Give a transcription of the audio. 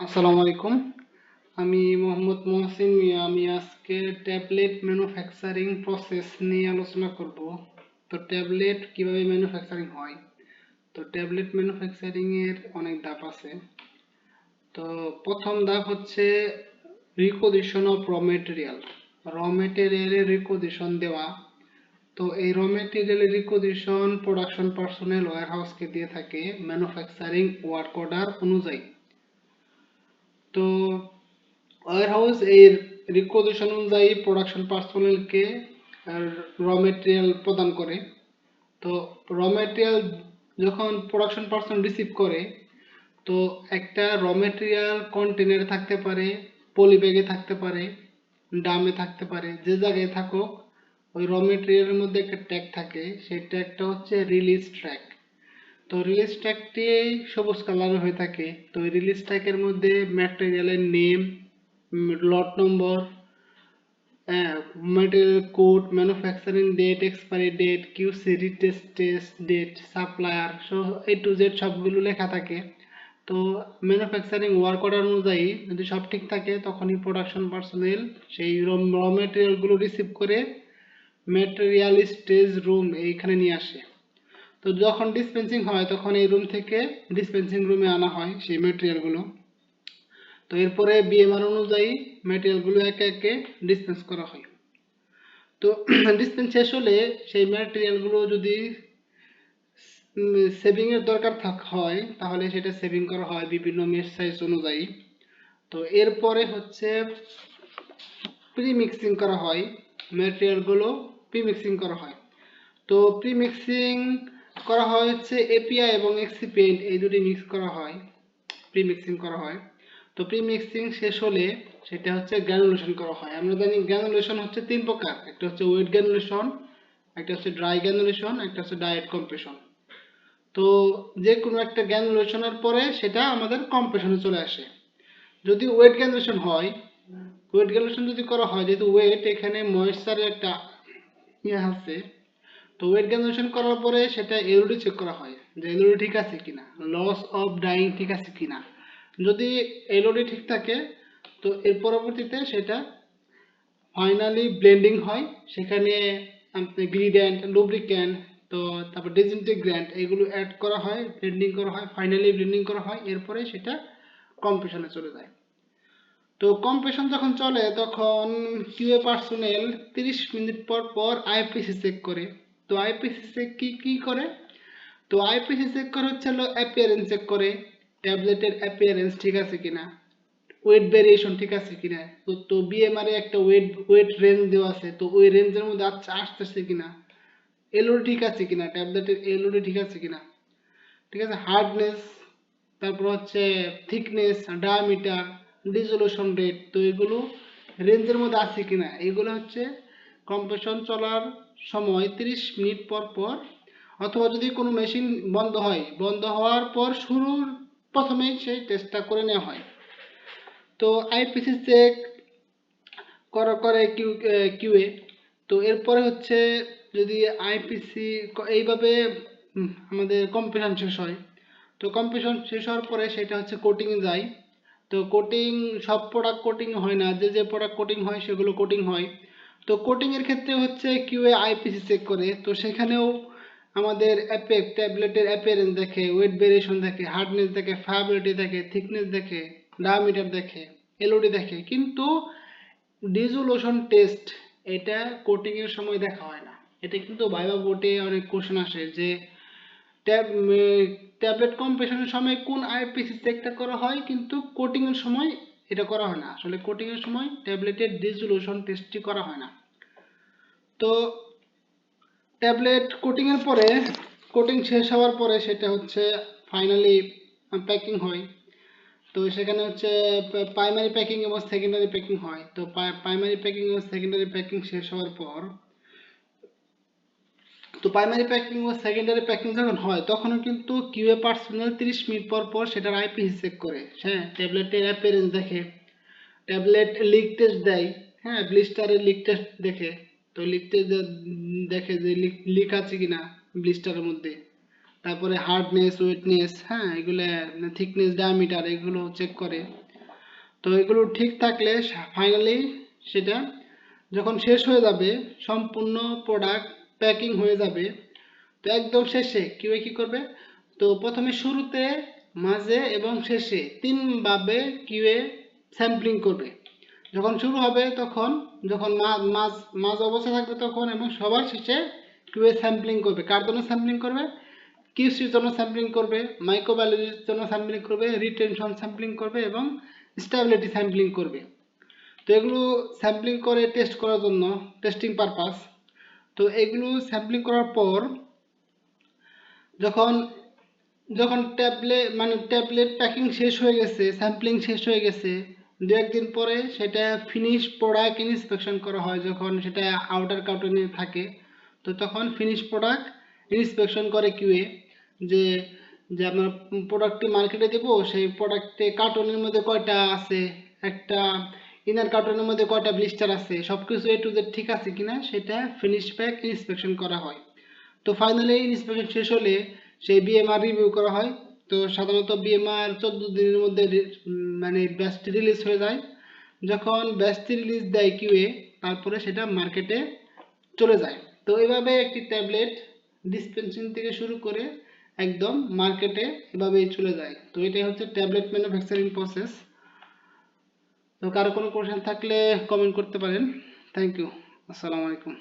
আসসালামু আলাইকুম। আমি মোহাম্মদ মহসিন মিয়া। আমি আজকে ট্যাবলেট ম্যানুফ্যাকচারিং প্রসেস নিয়ে আলোচনা করব। তো ট্যাবলেট কীভাবে ম্যানুফ্যাকচারিং হয়? তো ট্যাবলেট ম্যানুফ্যাকচারিং এর অনেক ধাপ আছে। তো প্রথম ধাপ হচ্ছে রিকোজিশন অফ র মেটেরিয়াল র মেটেরিয়ালের রিকোজিশন দেওয়া। তো এই র মেটেরিয়ালের রিকোজিশন প্রোডাকশন পার্সোনেল ওয়্যার হাউসকে দিয়ে থাকে। ম্যানুফ্যাকচারিং ওয়ার্ক অর্ডার অনুযায়ী। তো ওয়্যার হাউস এর রিকোজিশন অনুযায়ী প্রোডাকশন পার্সোনেলকে র মেটেরিয়াল প্রদান করে। তো র মেটেরিয়াল যখন প্রোডাকশন পার্সন রিসিভ করে, তো একটা র মেটেরিয়াল কন্টেনারে থাকতে পারে পলি ব্যাগে থাকতে পারে ডামে থাকতে পারে, যে জায়গায় থাকুক, ওই র মেটেরিয়ালের মধ্যে একটা ট্যাগ থাকে, সেই ট্যাগটা হচ্ছে রিলিজ ট্র্যাক তো রিলিজ ট্র্যাকটি সবুজ কালারের হয়ে থাকে। তো এই রিলিজ ট্র্যাকের মধ্যে ম্যাটেরিয়ালের name lot number material code manufacturing date expiry date QC retest test date supplier so A to Z সবগুলো লেখা থাকে। তো ম্যানুফ্যাকচারিং ওয়ার্ক অর্ডার অনুযায়ী যদি সব ঠিক থাকে, তখনই প্রোডাকশন পার্সোনেল সেই র ম্যাটেরিয়ালগুলো রিসিভ করে ম্যাটেরিয়াল স্টেজ রুম এইখানে নিয়ে আসে। তো যখন ডিসপেন্সিং হয়, তখন এই রুম থেকে ডিসপেন্সিং রুমে আনা হয় সেই ম্যাটেরিয়ালগুলো তো এরপরে বিএমআর অনুযায়ী ম্যাটেরিয়ালগুলো একে একে ডিসপেন্স করা হয়। তো ডিসপেন্স শেষ হলে সেই ম্যাটেরিয়ালগুলো যদি সেভিং এর দরকার থাক, হয়, তাহলে সেটা সেভিং করা হয় বিভিন্ন মেশ সাইজ অনুযায়ী। তো এরপরে হচ্ছে প্রি মিক্সিং করা হয় ম্যাটেরিয়ালগুলো প্রি মিক্সিং করা হয়। তো প্রি মিক্সিং করা হয় হচ্ছে এপিআই এবং এক্সিপিয়েন্ট এই দুটি মিক্স করা হয় প্রি মিক্সিং করা হয়। তো প্রি মিক্সিং শেষ হলে সেটা হচ্ছে গ্র্যানুলেশন করা হয়। আমরা জানি গ্র্যানুলেশন হচ্ছে তিন প্রকার, একটা হচ্ছে ওয়েট গ্র্যানুলেশন একটা হচ্ছে ড্রাই গ্র্যানুলেশন একটা হচ্ছে ডায়েট কম্প্রেশন তো যে কোনো একটা গ্র্যানুলেশনের পরে সেটা আমাদের কম্প্রেশনে চলে আসে। যদি ওয়েট গ্র্যানুলেশন হয় ওয়েট গ্র্যানুলেশন যদি করা হয়, যেহেতু ওয়েট এখানে ময়েশ্চারের একটা ইয়ে আছে তো ওয়েট গ্র্যানুলেশন করার পরে সেটা এলওডি চেক করা হয় যে এলওডি ঠিক আছে কিনা লস অফ ডাইং ঠিক আছে কিনা। যদি এলওডি ঠিক থাকে, তো এর পরবর্তীতে সেটা ফাইনালি ব্লেন্ডিং হয়। সেখানে আপনি গ্রিড্যান্ট লুব্রিক্যান্ট তো তারপর ডিসইন্টিগ্র্যান্ট এগুলো অ্যাড করা হয় ব্লেন্ডিং করা হয় ফাইনালি ব্লেন্ডিং করা হয়, এরপরে সেটা কম্প্রেশনে চলে যায়। তো কম্প্রেশন যখন চলে, তখন কিউএ পার্সোনেল তিরিশ মিনিট পর পর আইপিসি চেক করে। তো আইপিসি চেক কি কি করে? তো আইপিসি চেক করে হচ্ছে হলো অ্যাপিয়ারেন্স চেক করে ট্যাবলেটের অ্যাপিয়ারেন্স ঠিক আছে কিনা ওয়েট ভেরিয়েশন ঠিক আছে কিনা। তো তো বিএমআর এ একটা ওয়েট ওয়েট রেঞ্জ দেওয়া আছে, তো ওই রেঞ্জের মধ্যে আচ্ছা আসতেছে কিনা? এলওডি ঠিক আছে কিনা? ট্যাবলেটের এলওডি ঠিক আছে কিনা? ঠিক আছে? হার্ডনেস তারপর হচ্ছে থিকনেস ডায়ামিটার ডিজলিউশন রেট তো এগুলো রেঞ্জের মধ্যে আছে কিনা? এগুলো হচ্ছে কম্প্রেশন চলার সময় 30 মিনিট পর পর, অথবা যদি কোনো মেশিন বন্ধ হয়, বন্ধ হওয়ার পর শুরুর প্রথমেই সেই টেস্টটা করে নেওয়া হয়। তো আইপিসি চেক করা, করে কিউ কিউএ তো এরপরে হচ্ছে যদি আইপিসি এইভাবে আমাদের কম্পিটিশন শেষ হয়। তো কম্পিটিশন শেষ হওয়ার পরে সেটা হচ্ছে কোটিং যায়। তো কোটিং সব প্রোডাক্ট কোটিং হয় না। যে যে প্রোডাক্ট কোটিং হয়, সেগুলো কোটিং হয়। তো কোটিং এর ক্ষেত্রে হচ্ছে কিউএ আইপিসি চেক করে, তো সেখানেও আমাদের অ্যাপেক ট্যাবলেটের অ্যাপিয়ারেন্স দেখে ওয়েট ভেরিয়েশন দেখে হার্ডনেস দেখে ফায়াবিলিটি দেখে থিকনেস দেখে ডায়ামিটার দেখে এলওডি দেখে, কিন্তু ডিজোলেশন টেস্ট এটা কোটিং এর সময় দেখা হয় না। এটা কিন্তু ভাইবা বোর্ডে অনেক কোশ্চেন আসে যে ট্যাব ট্যাবলেট কম্প্রেশনের সময় কোন আইপিসি চেকটা করা হয়, কিন্তু কোটিং এর সময় এটা করা হয় না। আসলে কোটিং এর সময় ট্যাবলেটের ডিজোলেশন টেস্টটি করা হয় না। তো ট্যাবলেট কোটিং এর পরে কোটিং শেষ হওয়ার পরে সেটা হচ্ছে ফাইনালি প্যাকিং হয়। তো সেখানে হচ্ছে প্রাইমারি প্যাকিং এবং সেকেন্ডারি প্যাকিং হয়। তো প্রাইমারি প্যাকিং এবং সেকেন্ডারি প্যাকিং শেষ হওয়ার পর তো প্রাইমারি প্যাকিং ও সেকেন্ডারি প্যাকিং যখন হয়, তখনও কিন্তু কিউএ পার্সোনাল 30 মিনিট পর পর সেটার আইপিসি চেক করে। হ্যাঁ ট্যাবলেটের অ্যাপিয়ারেন্স দেখে ট্যাবলেট লিক টেস্ট দেয়। হ্যাঁ ব্লিস্টারের লিক টেস্ট দেখে। তো লিক টেস্ট দেখে যে লিক আছে কিনা ব্লিস্টারের মধ্যে। তারপরে হার্ডনেস ওয়েটনেস হ্যাঁ এগুলো থিকনেস ডায়ামিটার এগুলো চেক করে। তো এগুলো ঠিক থাকলে ফাইনালি সেটা যখন শেষ হয়ে যাবে, সম্পূর্ণ প্রোডাক্ট প্যাকিং হয়ে যাবে। তো একদম শেষে কিউএ কি করবে? তো প্রথমে শুরুতে, মাঝে এবং শেষে তিনভাবে কিউএ স্যাম্পলিং করবে। যখন শুরু হবে তখন, যখন মাঝ মাঝ অবস্থা থাকবে তখন এবং সবার শেষে কিউএ স্যাম্পলিং করবে? কার জন্য স্যাম্পলিং করবে? কিউসির জন্য স্যাম্পলিং করবে? মাইক্রোবায়োলজির জন্য স্যাম্পলিং করবে? রিটেনশন স্যাম্পলিং করবে এবং স্ট্যাবিলিটি স্যাম্পলিং করবে। তো এগুলো স্যাম্পলিং করে টেস্ট করার জন্য টেস্টিং পারপাস তো এগুলো স্যাম্পলিং করার পর যখন যখন ট্যাবলেট মানে ট্যাবলেট প্যাকিং শেষ হয়ে গেছে স্যাম্পলিং শেষ হয়ে গেছে দু একদিন পরে সেটা ফিনিশ প্রোডাক্ট ইন্সপেকশন করা হয় যখন সেটা আউটার কার্টনে থাকে। তো তখন ফিনিশ প্রোডাক্ট ইন্সপেকশন করে কিউএ যে যে আমরা প্রোডাক্টটি মার্কেটে দেবো, সেই প্রোডাক্টে কার্টনের মধ্যে কয়টা আছে, একটা ইনার কার্টনের মধ্যে কয়টা ব্লিস্টার আছে? সব কিছু এ টু জেড ঠিক আছে কিনা? সেটা ফিনিশ প্যাক ইন্সপেকশন করা হয়। তো ফাইনালি ইন্সপেকশন শেষ হলে সেই বিএমআর রিভিউ করা হয়। তো সাধারণত বিএমআর চোদ্দ দিনের মধ্যে মানে ব্যাচটি রিলিজ হয়ে যায়। যখন ব্যাচটি রিলিজ দেয় কিউএ তারপরে সেটা মার্কেটে চলে যায়। তো এভাবে একটি ট্যাবলেট ডিসপেন্সিং থেকে শুরু করে একদম মার্কেটে এভাবেই চলে যায়। তো এটাই হচ্ছে ট্যাবলেট ম্যানুফ্যাকচারিং প্রসেস তো কারও কোনো কোশ্চেন থাকলে কমেন্ট করতে পারেন। থ্যাংক ইউ আসসালামু আলাইকুম